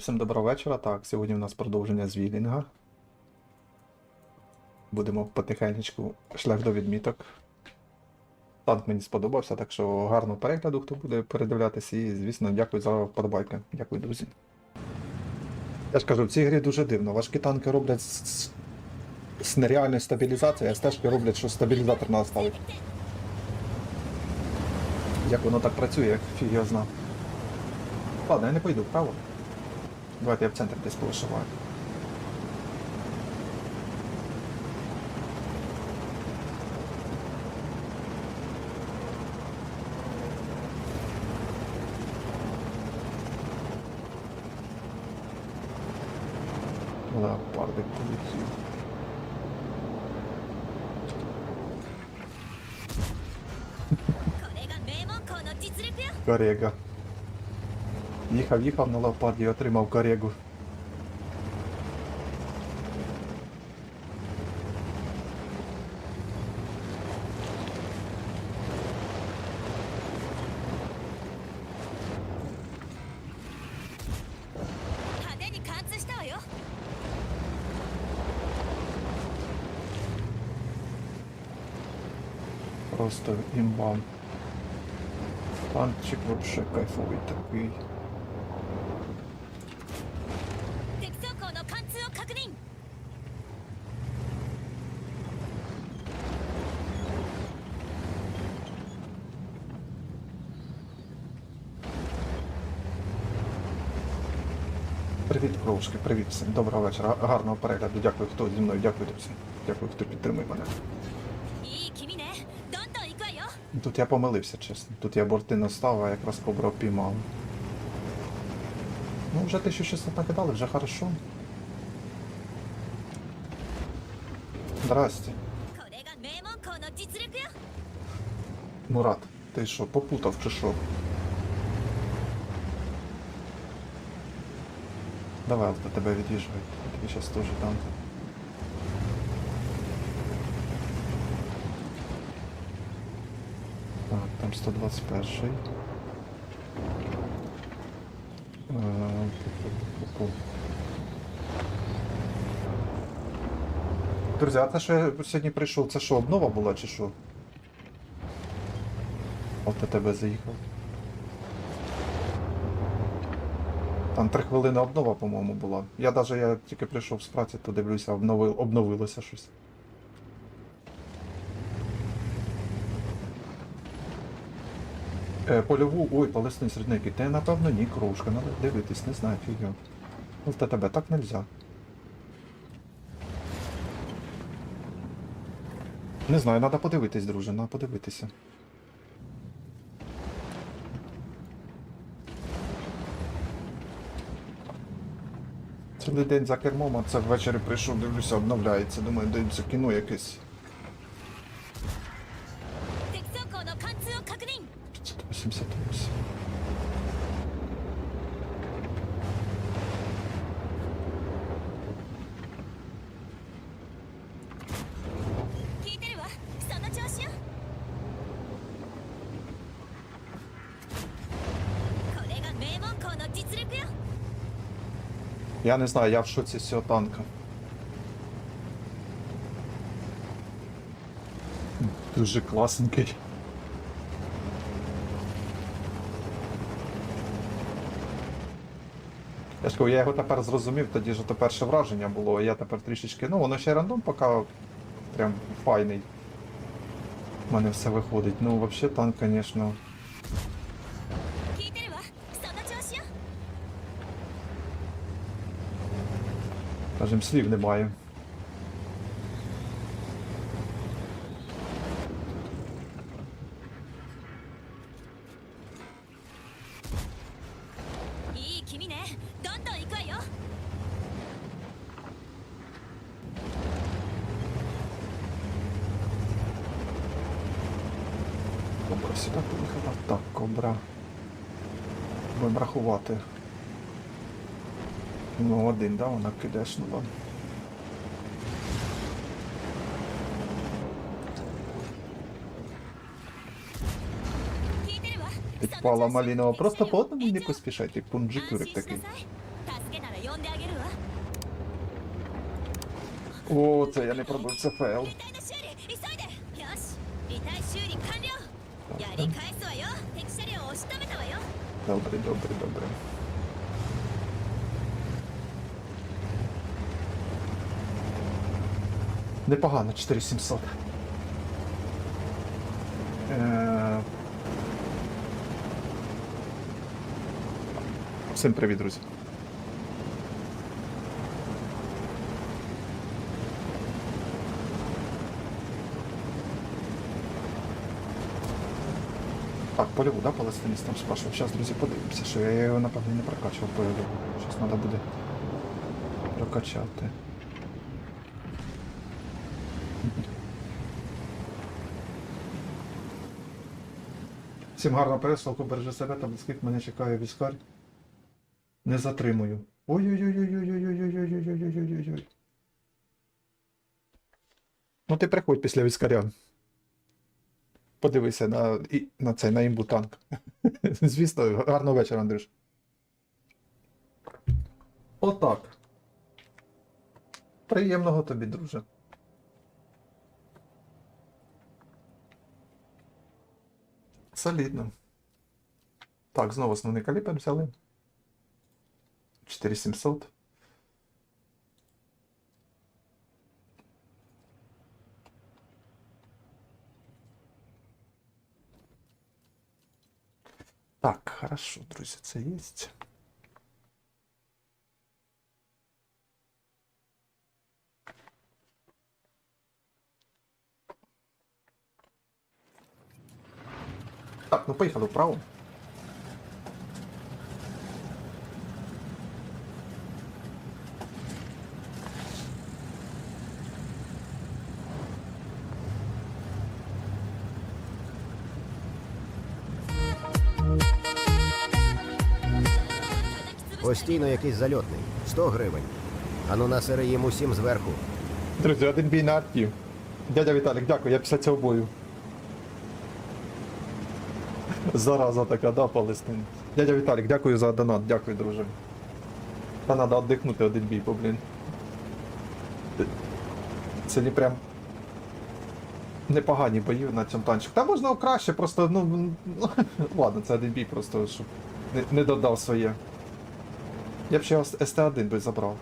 Всім доброго вечора. Так, сьогодні у нас продовження звілінга. Будемо потихеньку шлях до відміток. Танк мені сподобався, так що гарного перегляду, хто буде передивлятися. І, звісно, дякую за вподобайки. Дякую, друзі. Я ж кажу, в цій грі дуже дивно. Важкі танки роблять з, з- з нереальною стабілізацією, а стежки роблять, що стабілізатор треба ставити. Як воно так працює, як фіг його знав. Ладно, я не пойду вправо. Давайте я в центр десь повишиваю. Леопардик полетів. Корега. Їхав, їхав на леопарді і отримав корегу. Просто імбан. Танчик вообще кайфовий такий. Привіт всім, доброго вечора, гарного перегляду. Дякую, хто зі мною, дякую всім. Дякую, хто підтримує мене. Тут я помилився, чесно. Тут я борти не став, а якраз кобра впіймав. Ну, вже 1600 накидали, вже хорошо. Здрасте. Мурат, ти що, попутав чи що? Давай до тебе від'їжджай. Тобі зараз теж дам. Так, там 121. Е. Друзі, а те, що я сьогодні прийшов, це що, обнова була чи що? От до тебе заїхав. Там три хвилини обнова, по-моєму, була. Я навіть я тільки прийшов з праці, то дивлюся, обнови, обновилося щось. Е, польову, ой, палесний середники. Ти, напевно, ні, крошка, треба дивитись, не знаю, фігня. Ну, та тебе так нельзя. Не знаю, треба подивитись, друже, треба подивитися. Цілий день за кермом, а це ввечері прийшов, дивлюся, обновляється. Думаю, дивлюся кіно якесь. Я не знаю, я в шоці з цього танка. Дуже класненький. Я ж кажу, я його тепер зрозумів, тоді ж то перше враження було, я тепер трішечки. Ну, воно ще рандом поки прям файний. У мене все виходить. Ну, взагалі танк, звісно. Скажем, слів немає.「Ну, один, да, вона кидешнула. Підпала малінова. Просто по одному не поспішайте, пунджикурик такий. О, це я не пробив, це фейл. Добре, добре, добре. Непогано, 4700. Е... Всім привіт, друзі. Так, польову, да, палестиніст там спрашивав. Зараз, друзі, подивимося, що я його, напевно, не прокачував польову. Зараз треба буде прокачати. Всім гарного пересилку, бережи себе та близьких мене чекає військар. Не затримую. Ой-ой-ой-ой-ой-ой-ой-ой-ой-ой-ой-ой-ой-ой. Ну ти приходь після військаря. Подивися на, на цей, на імбу танк. Звісно, гарного вечора, Андрюш. Отак. Приємного тобі, друже. Солідно. Так, знову основний калібр взяли. 4700. Так, хорошо, друзі, це є. Так, ну поїхали вправо. Постійно якийсь зальотний. 100 гривень. Ану насери їм усім зверху. Друзі, один бій на арті. Дядя Віталік, дякую, я після цього бою. Зараза така, да, Палестин. Дядя Віталік, дякую за донат, дякую, друже. Та треба віддихнути один бій, бо, блін. Це не прям. Непогані бої на цьому танчику. Та можна краще, просто, ну. ну, Ладно, це один бій, просто щоб не, не додав своє. Я б ще СТ1 би забрав.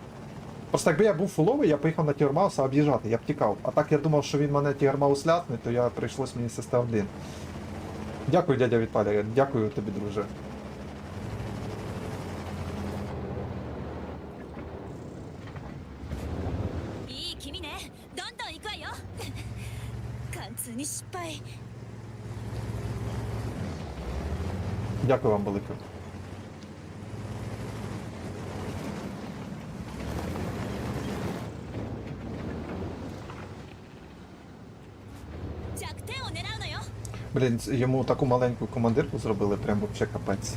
Просто якби я був фуловий, я поїхав на Тігрмауса об'їжджати, я б тікав. А так я думав, що він мене Тігрмаус лясне, то я прийшлось мені з СТ1. Дякую, дядя Віталія. Дякую тобі, друже. Дякую вам велике. Блін, йому таку маленьку командирку зробили, прям вообще капець.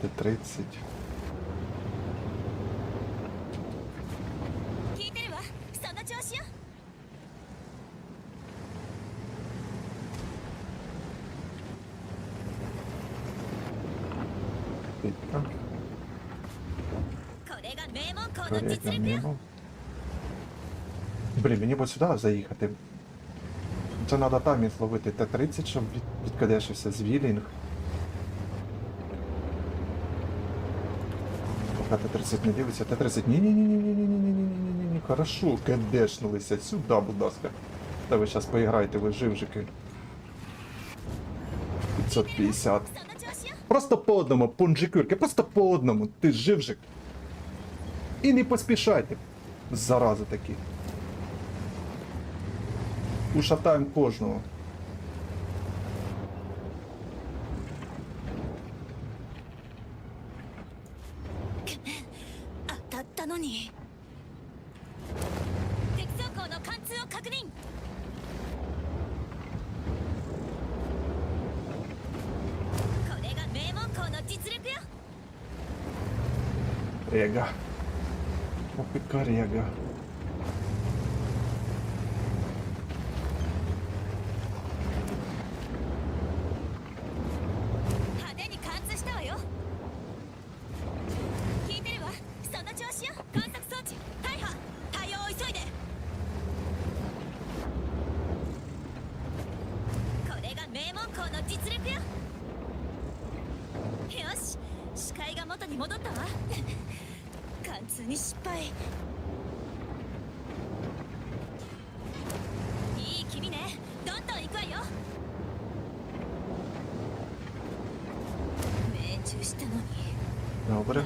Т-30. небо. Блін, мені б сюди заїхати. Це треба там відловити Т-30, щоб від відкадешився звілінг. Пока Т-30 не дивиться, Т-30. Ні-ні-ні-ні-ні-ні-ні-ні-ні-ні. Хорошо, кадешнулися. Сюди, будь ласка. Та ви зараз поіграєте, ви живжики. 550. Просто по одному, пунжикюрки, просто по одному. Ти живжик. И не поспішайте, зарази такі. Ушатаємо кожного. Рега. Capicarega. Добре.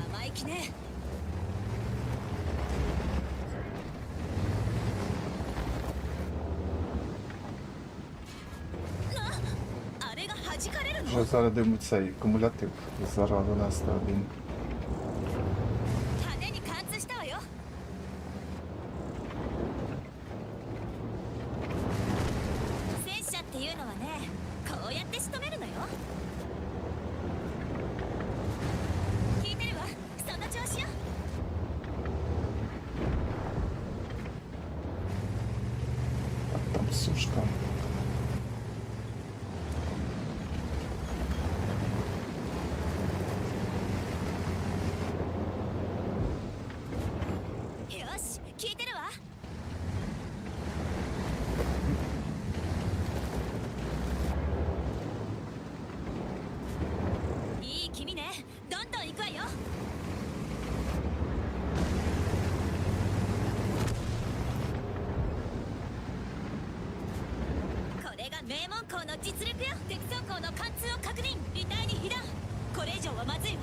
Вже зараз дивимо цей кумулятив. Зараз у нас він. 名門校の実力よ敵走行の貫通を確認遺体に被弾これ以上はまずいわ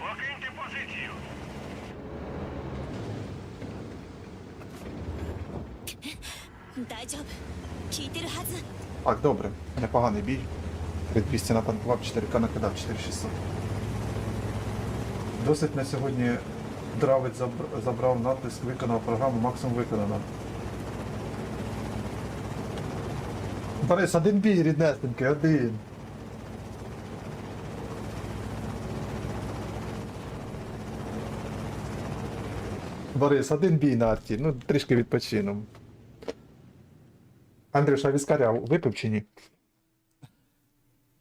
Покиньте позицію. 大丈夫聞いてるはず Так, добре. Непоганий бій. 3200 натанкував, 4К накидав, 4600. Досить на сьогодні Дравець забрав натиск, виконав програму, максимум виконано. Борис, один бій, ріднесенький, один. Борис, один бій на арті, ну трішки відпочинемо. Андрюша, віскаря випив чи ні?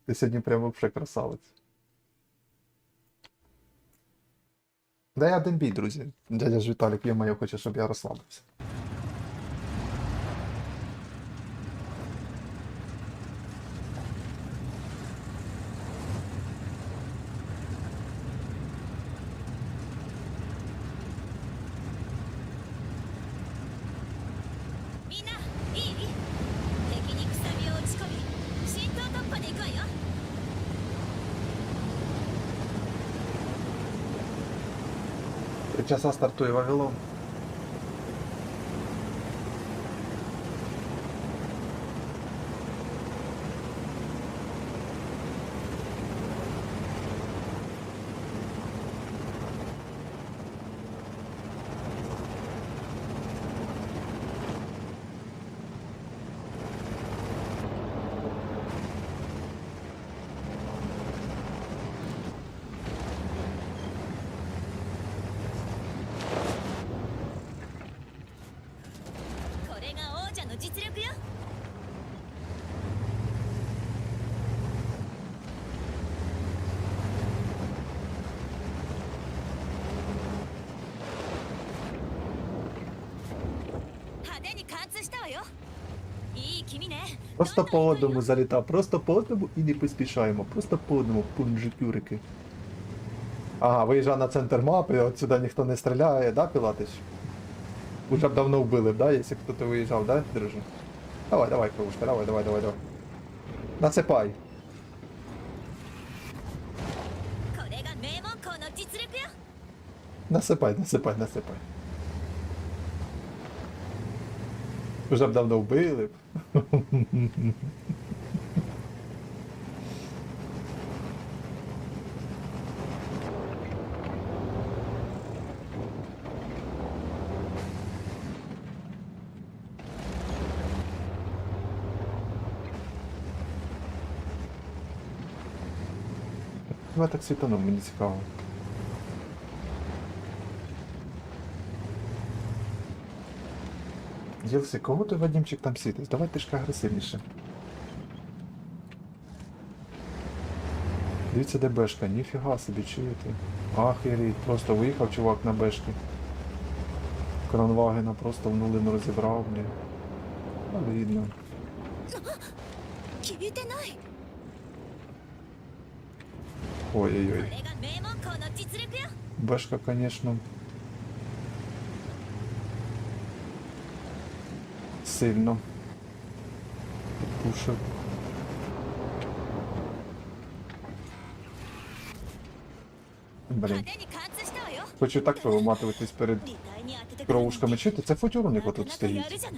Ти сьогодні прямо вже красавець. Дай один бій, друзі. Дядя ж Віталік, я маю, хоче, щоб я розслабився.「часа стартує Вавилон.「Просто по одному залітав, просто по одному і не поспішаємо. Просто по одному пунжетюрики. Ага, виїжджав на центр мапи, от сюди ніхто не стріляє, да, Пілатич? Уже б давно вбили, да, якщо хто-то виїжджав, да, друже? Давай, давай, кровушка, давай, давай, давай, давай. Насипай. Насипай, насипай, насипай. Уже б давно вбили. Давай так світаном, мені цікаво. Єлси, кого ти Вадімчик там сидиш? Давай трішки агресивніше. Дивіться, де бешка, ніфіга собі чуєте. Ахеріть, просто виїхав чувак на бешки. Кранвагена просто в нулину розібрав, блін. Але видно. Ой-ой-ой. Бешка, звісно, сильно. Пушив. Блін. Хочу так повиматуватись перед кровушками. Чи Це футюрник отут стоїть.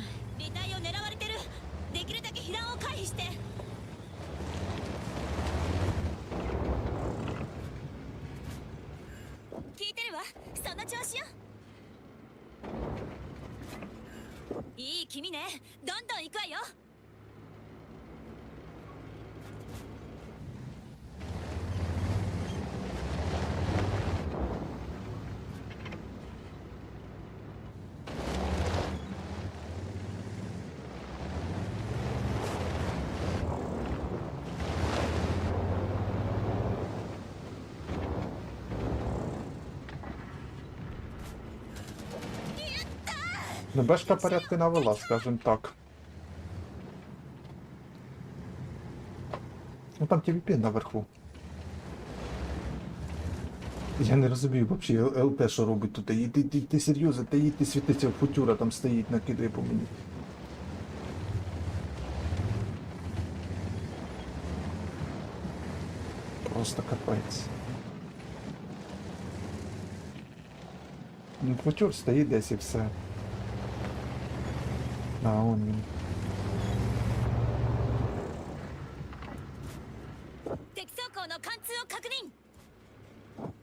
Ну, Бешка порядки навела, скажем так. Ну там TVP наверху. Я не розумію взагалі ЛП, що робить тут. І ти, ти, ти серйозно, та їй ти світиться футюра там стоїть, накидає по мені. Просто капець. Ну, футюр стоїть десь і все. А, он він. 敵走行の貫通を確認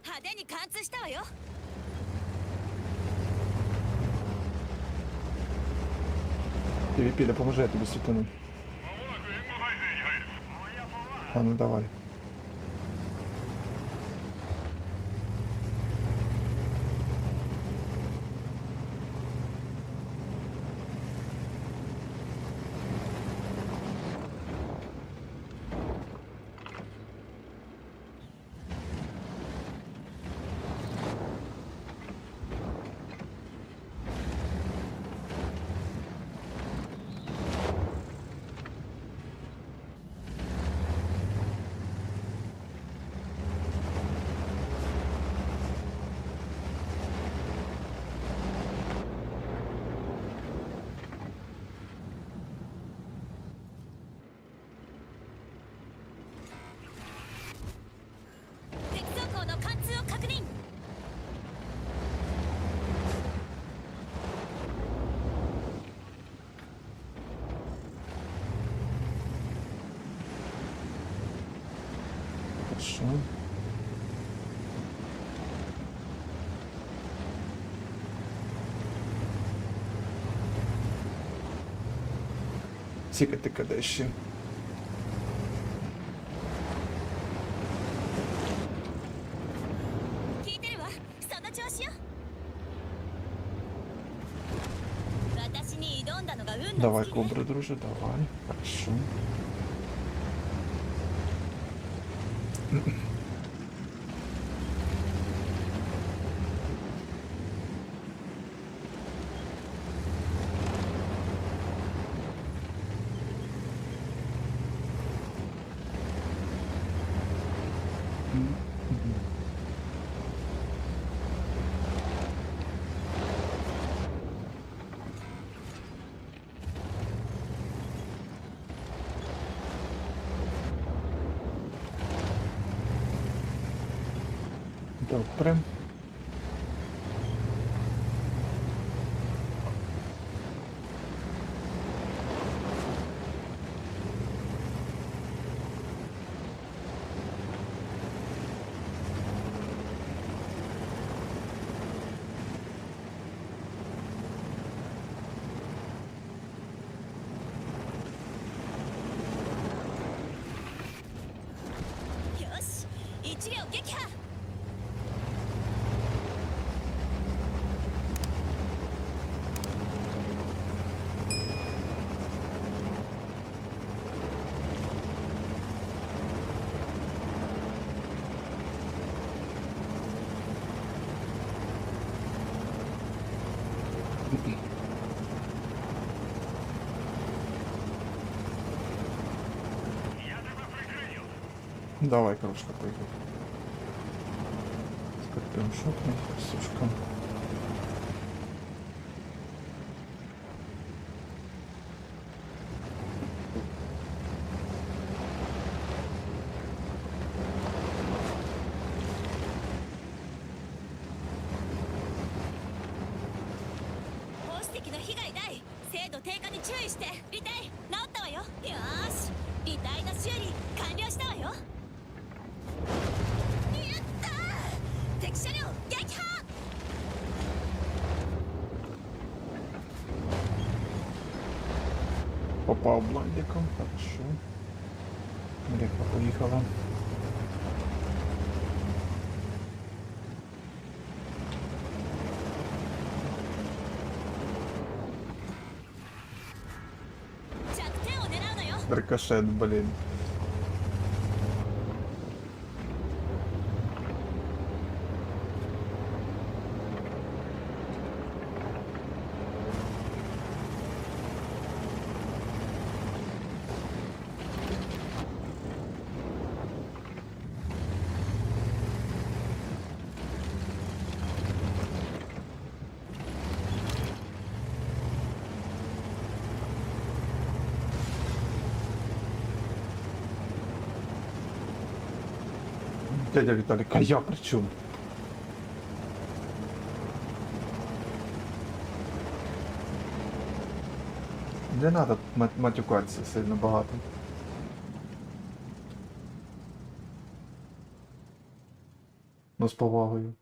派手に貫通したわよ TVP, допоможи, я тобі світану. А ну давай. Хорошо. Тикати когда ще. Давай, кобра, друже, давай. Хорошо. Mm-hmm. Добре.よし一両撃破 Давай, корочка, поехали. Скорпион шотный, сушка. Редактор субтитров А.Семкин Корректор А.Егорова попав блайдиком, хорошо. Мряка поїхала. Рикошет, блин. Дядя Віталік, а я при чому? Не треба матюкатися сильно багато. Ну, з повагою.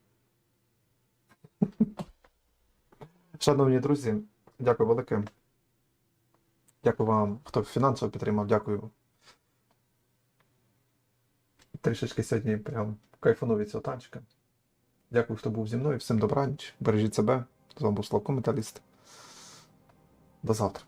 Шановні друзі, дякую велике. Дякую вам, хто фінансово підтримав, дякую. Трішечки сьогодні прям кайфанув від цього танчика. Дякую, хто був зі мною. Всім добраніч. Бережіть себе. З вами був Славко Металіст. До завтра.